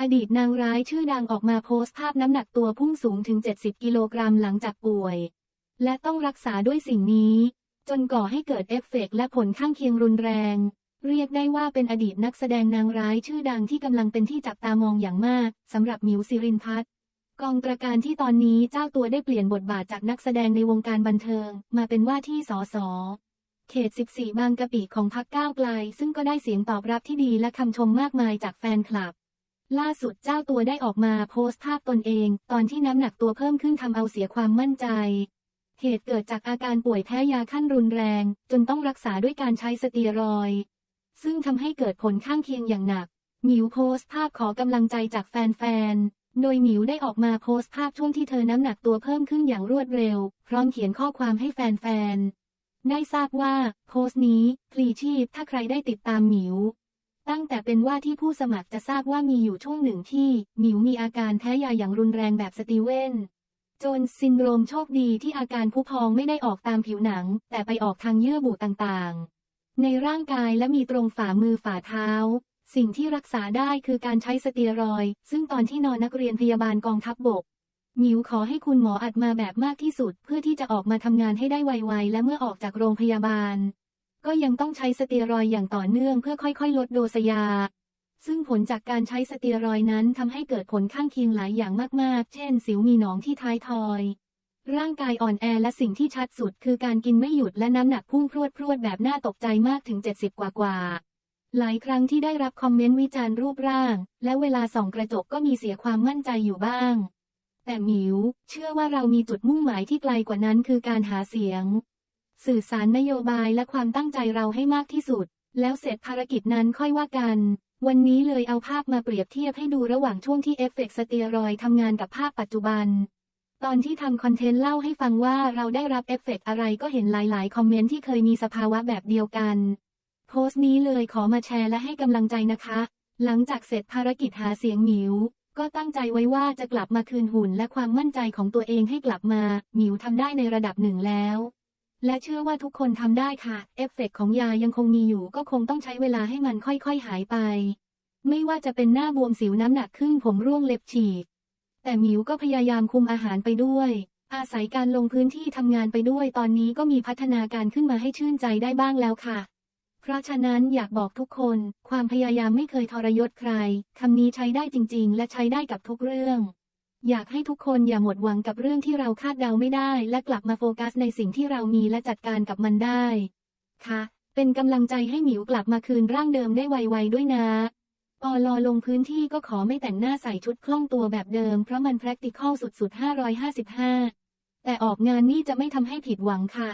อดีตนางร้ายชื่อดังออกมาโพสต์ภาพน้ำหนักตัวพุ่งสูงถึง 70 กิโลกรัมหลังจากป่วย และต้องรักษาด้วยสิ่งนี้ จนก่อให้เกิดเอฟเฟกต์และผลข้างเคียงรุนแรง เรียกได้ว่าเป็นอดีตนักแสดงนางร้ายชื่อดังที่กำลังเป็นที่จับตามองอย่างมากสำหรับมิวสิรินพัฒน์กองตระการที่ตอนนี้เจ้าตัวได้เปลี่ยนบทบาทจากนักแสดงในวงการบันเทิง มาเป็นว่าที่สสเขต 14 บางกะปิของพักก้าวไกล ซึ่งก็ได้เสียงตอบรับที่ดีและคำชมมากมายจากแฟนคลับ ล่าสุดเจ้าตัวได้ออกมาโพสต์ภาพตนเอง ตอนที่น้ำหนักตัวเพิ่มขึ้นทำเอาเสียความมั่นใจ เหตุเกิดจากอาการป่วยแพ้ยาขั้นรุนแรง จนต้องรักษาด้วยการใช้สเตียรอย ซึ่งทำให้เกิดผลข้างเคียงอย่างหนัก หมิวโพสต์ภาพขอกำลังใจจากแฟนๆ โดยหมิวได้ออกมาโพสต์ภาพช่วงที่เธอน้ำหนักตัวเพิ่มขึ้นอย่างรวดเร็ว พร้อมเขียนข้อความให้แฟนๆ ได้ทราบว่า โพสต์นี้พลีชีพถ้าใครได้ติดตามหมิว ตั้งแต่เป็นว่าที่ผู้สมัครจะทราบว่ามีอยู่ช่วงหนึ่งที่หมิวมีอาการแพ้ยาอย่างรุนแรงแบบสตีเวนโจนซินโดรมโชคดีที่อาการผู้พองไม่ได้ออกตามผิวหนัง แต่ไปออกทางเยื่อบุต่างๆ ในร่างกายและมีตรงฝ่ามือฝ่าเท้า สิ่งที่รักษาได้คือการใช้สเตียรอย ซึ่งตอนที่นอนนักเรียนพยาบาลกองทัพบบกหมิวขอให้คุณหมออัดมาแบบมากที่สุด เพื่อที่จะออกมาทำงานให้ได้ไวๆ และเมื่อออกจากโรงพยาบาล ก็ยังต้องใช้สเตียรอยอย่างต่อเนื่องเพื่อค่อยๆ ลดโดสยา ซึ่งผลจากการใช้สเตียรอยนั้นทำให้เกิดผลข้างเคียงหลายอย่างมากๆ เช่น สิวมีหนองที่ท้ายทอย ร่างกายอ่อนแอและสิ่งที่ชัดสุด คือการกินไม่หยุดและน้ำหนักพุ่งพรวดพรวดแบบน่าตกใจมากถึง 70 กว่ากว่าหลายครั้งที่ได้รับคอมเมนต์วิจารณ์รูปร่าง และเวลาส่องกระจกก็มีเสียความมั่นใจอยู่บ้าง แต่หมิว เชื่อว่าเรามีจุดมุ่งหมายที่ไกลกว่านั้นคือการหาเสียง สื่อสารนโยบายและความตั้งใจเราให้มากที่สุด แล้วเสร็จภารกิจนั้นค่อยว่ากัน วันนี้เลยเอาภาพมาเปรียบเทียบให้ดูระหว่างช่วงที่เอฟเฟกต์สเตียรอยทำงานกับภาพปัจจุบัน ตอนที่ทำคอนเทนต์เล่าให้ฟังว่าเราได้รับเอฟเฟกต์อะไรก็เห็นหลาย ๆ คอมเมนต์ที่เคยมีสภาวะแบบเดียวกัน โพสต์นี้เลยขอมาแชร์และให้กำลังใจนะคะ หลังจากเสร็จภารกิจหาเสียงหมิวก็ตั้งใจไว้ว่าจะกลับมาคืนหุ่นและความมั่นใจของตัวเองให้กลับมา หมิวทำได้ในระดับหนึ่งแล้ว และเชื่อว่าทุกคนทำได้ค่ะ เอฟเฟกต์ของยายังคงมีอยู่ ก็คงต้องใช้เวลาให้มันค่อยๆหายไป ไม่ว่าจะเป็นหน้าบวมสิวน้ำหนักขึ้นผมร่วงเล็บฉีก แต่หมิวก็พยายามคุมอาหารไปด้วย อาศัยการลงพื้นที่ทำงานไปด้วย ตอนนี้ก็มีพัฒนาการขึ้นมาให้ชื่นใจได้บ้างแล้วค่ะ เพราะฉะนั้นอยากบอกทุกคน ความพยายามไม่เคยทรยศใครคำนี้ใช้ได้จริง ๆ และใช้ได้กับทุกเรื่อง อยากให้ทุกคนอย่าหมดหวังกับเรื่องที่เราคาดเดาไม่ได้ และกลับมาโฟกัสในสิ่งที่เรามีและจัดการกับมันได้ ค่ะ เป็นกำลังใจให้หมิวกลับมาคืนร่างเดิมได้ไวๆด้วยนะปอลอลงพื้นที่ก็ขอไม่แต่งหน้าใส่ชุดคล่องตัวแบบเดิมเพราะมัน practical สุดๆ 555 แต่ออกงานนี่จะไม่ทำให้ผิดหวังค่ะ